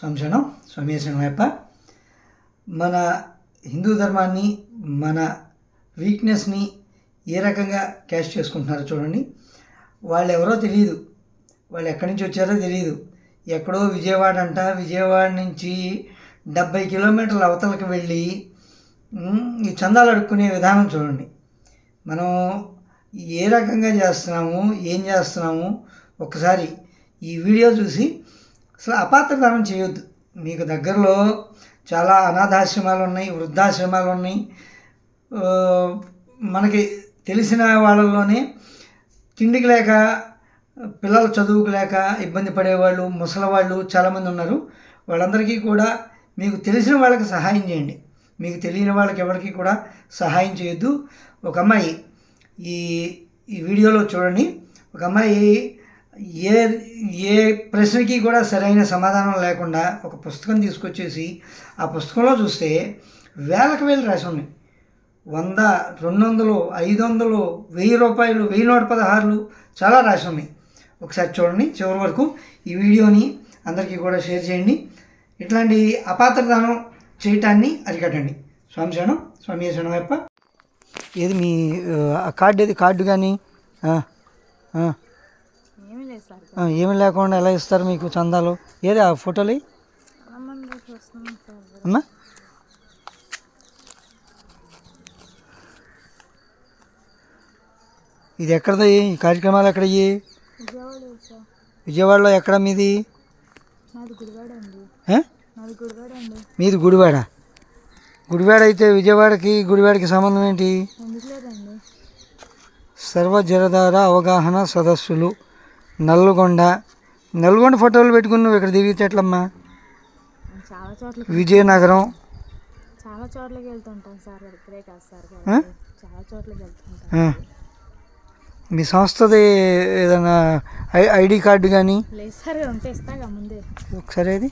సంశనం స్వామీశ్వరమయ్యప్ప మన హిందూ ధర్మాన్ని మన వీక్నెస్ని ఏ రకంగా క్యాష్ చేసుకుంటున్నారో చూడండి. వాళ్ళు ఎవరో తెలియదు వాళ్ళు ఎక్కడి నుంచి వచ్చారో తెలియదు ఎక్కడో విజయవాడ అంట విజయవాడ నుంచి డెబ్బై కిలోమీటర్ల అవతలకు వెళ్ళి ఈ చందాలు అడుక్కునే విధానం చూడండి. మనం ఏ రకంగా చేస్తున్నాము ఏం చేస్తున్నాము ఒకసారి ఈ వీడియో చూసి అసలు అపాత్రదానం చేయొద్దు. మీకు దగ్గరలో చాలా అనాథాశ్రమాలు ఉన్నాయి వృద్ధాశ్రమాలు ఉన్నాయి మనకి తెలిసిన వాళ్ళలోనే తిండికి లేక పిల్లల చదువుకు లేక ఇబ్బంది పడేవాళ్ళు ముసలవాళ్ళు చాలామంది ఉన్నారు. వాళ్ళందరికీ కూడా మీకు తెలిసిన వాళ్ళకి సహాయం చేయండి. మీకు తెలియని వాళ్ళకి ఎవరికి కూడా సహాయం చేయొద్దు. ఒక అమ్మాయి ఈ ఈ వీడియోలో చూడండి. ఒక అమ్మాయి ఏ ఏ ప్రశ్నకి కూడా సరైన సమాధానం లేకుండా ఒక పుస్తకం తీసుకొచ్చేసి ఆ పుస్తకంలో చూస్తే వేలకు వేలు రాసి ఉన్నాయి. వంద రెండు వందలు ఐదు వందలు వెయ్యి రూపాయలు వెయ్యి నూట పదహారులు చాలా రాసి ఉన్నాయి. ఒకసారి చూడండి చివరి వరకు ఈ వీడియోని అందరికీ కూడా షేర్ చేయండి. ఇట్లాంటి అపాత్రదానం చేయటాన్ని అరికట్టండి. స్వామి శరణం స్వామి శరణమయ్యప్ప. ఏది మీ కార్డు ఏది? కార్డు కానీ ఏమీ లేకుండా ఎలా ఇస్తారు మీకు చందాలు? ఏది ఆ ఫోటోలు? అమ్మా. ఇది ఎక్కడది? ఈ కార్యక్రమాలు సార్. విజయవాడలో ఎక్కడ మీది? మీది గుడివాడ గుడివాడ అయితే విజయవాడకి గుడివాడకి సంబంధం ఏంటి? ఎందుకు లేదండి? సర్వ జలధార అవగాహన సదస్సులు. నల్గొండ. నల్గొండ ఫోటోలు పెట్టుకుని నువ్వు ఇక్కడ ఎట్లమ్మా? నేను చాలా చోట్ల విజయనగరం. చాలా చోట్లకి వెళ్తుంటాను సార్. ఇక్కడే కాదు సార్? చాలా చోట్లకి వెళ్తుంటాను ఆ. మీ సంస్థది ఏదైనా ఐ ఐడి కార్డు కానీ లేదు సార్ ఉంటే ఇస్తాగా ముందే. ఒకసారి అది.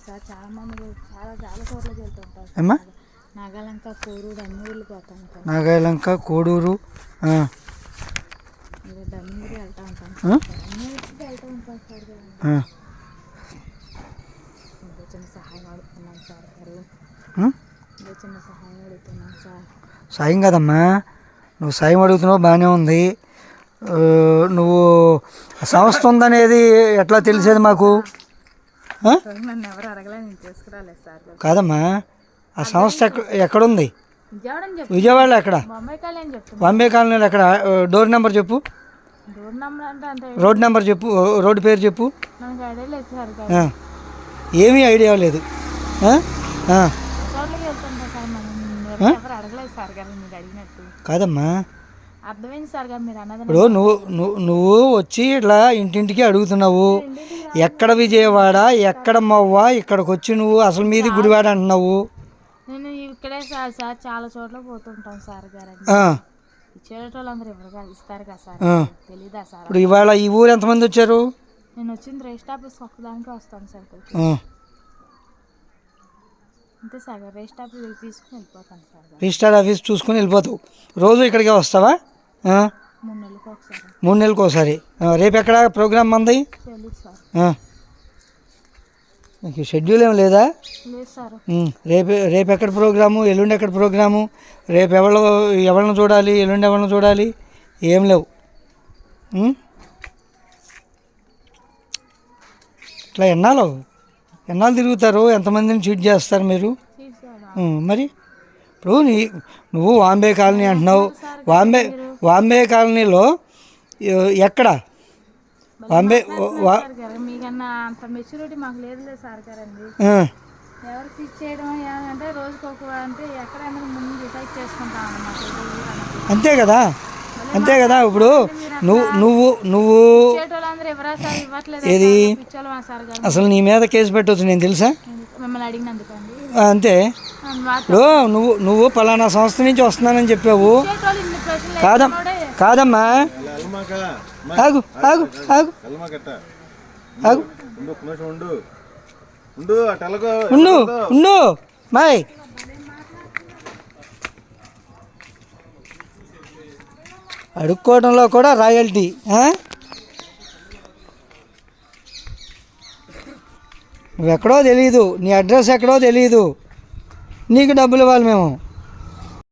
సార్ చాలా మంది చాలా చాలా చోట్లకి. అమ్మా? నాగాలంక కోరూరు అన్ని సార్ నాగాయలంక కోడూరు సాయం కదమ్మా. నువ్వు సాయం అడుగుతున్నావు బాగానే ఉంది. ఆ, నువ్వు సంస్థ ఉందనేది ఎట్లా తెలిసేది మాకు? కాదమ్మా. ఆ సంస్థ ఎక్క ఎక్కడుంది? విజయవాడలో ఎక్కడ? బొంబాయి కాలనీలో ఎక్కడ? డోర్ నెంబర్ చెప్పు. రోడ్ నెంబర్ చెప్పు రోడ్డు పేరు చెప్పు. ఏమీ ఐడియా లేదు. కాదమ్మా. ఇప్పుడు నువ్వు నువ్వు నువ్వు వచ్చి ఇట్లా ఇంటింటికి అడుగుతున్నావు. ఎక్కడ విజయవాడ ఎక్కడ మవ్వ ఇక్కడికి వచ్చి నువ్వు అసలు మీది గుడివాడ అంటున్నావు. నేను ఇక్కడే సార్ సార్ చాలా చోట్ల పోతుంటాం సార్ గారు ఇచ్చేటోళ్ళందరూ ఎవరు ఇస్తారు కదా సార్. తెలీదా సార్? ఇప్పుడు ఇవాళ ఈ ఊరు ఎంతమంది వచ్చారు? నేను వచ్చింది రేస్ట్ ఆఫీస్ ఒక్కదానికి వస్తాను సార్ అంతే సార్ రేస్ట్ ఆఫీస్ తీసుకుని వెళ్ళిపోతాను సార్ రిజిస్టర్ ఆఫీస్ చూసుకొని వెళ్ళిపోతావు. రోజు ఇక్కడికే వస్తావా? మూడు నెలలకు ఒకసారి. మూడు నెలలకు ఒకసారి. రేపు ఎక్కడ ప్రోగ్రామ్ మంది. నీకు షెడ్యూల్ ఏం లేదా? రేపు రేపు ఎక్కడ ప్రోగ్రాము? ఎల్లుండి ఎక్కడ ప్రోగ్రాము? రేపు ఎవరు ఎవరిని చూడాలి? ఎల్లుండి ఎవరిని చూడాలి? ఏం లేవు? ఇట్లా ఎన్నాళ్ళు? ఎన్నాళ్ళు తిరుగుతారు? ఎంతమందిని చీట్ చేస్తారు మీరు? మరి? ఇప్పుడు నీ నువ్వు వాంబే కాలనీ అంటున్నావు. వాంబే వాంబే కాలనీలో ఎక్కడ? మీకన్నా అంత మెచ్యూరిటీ మాకు లేదు సార్ గారండి. ఎవరు ఫిక్స్ చేయడం అంటే రోజుకి ఒక అంటే ఎక్కడైనా ముందు డిసైడ్ చేసుకుంటాం అన్నమాట. అంతే కదా? అంతే కదా? ఇప్పుడు నువ్వు నువ్వు నువ్వు ఏది? అసలు నీ మీద కేసు పెట్టవచ్చు నేను తెలుసా? అంతే. ఇప్పుడు నువ్వు నువ్వు పలానా సంస్థ నుంచి వస్తున్నానని చెప్పావు. కాదమ్ కాదమ్మా. ఆగు ఆగు ఆగు ఆగు ఉండు ఉండు ఉండు. ఉండు అడుక్కోవడంలో కూడా రాయల్టీ నువ్వెక్కడో తెలియదు నీ అడ్రస్ ఎక్కడో తెలియదు నీకు డబ్బులు ఇవ్వాలి మేము.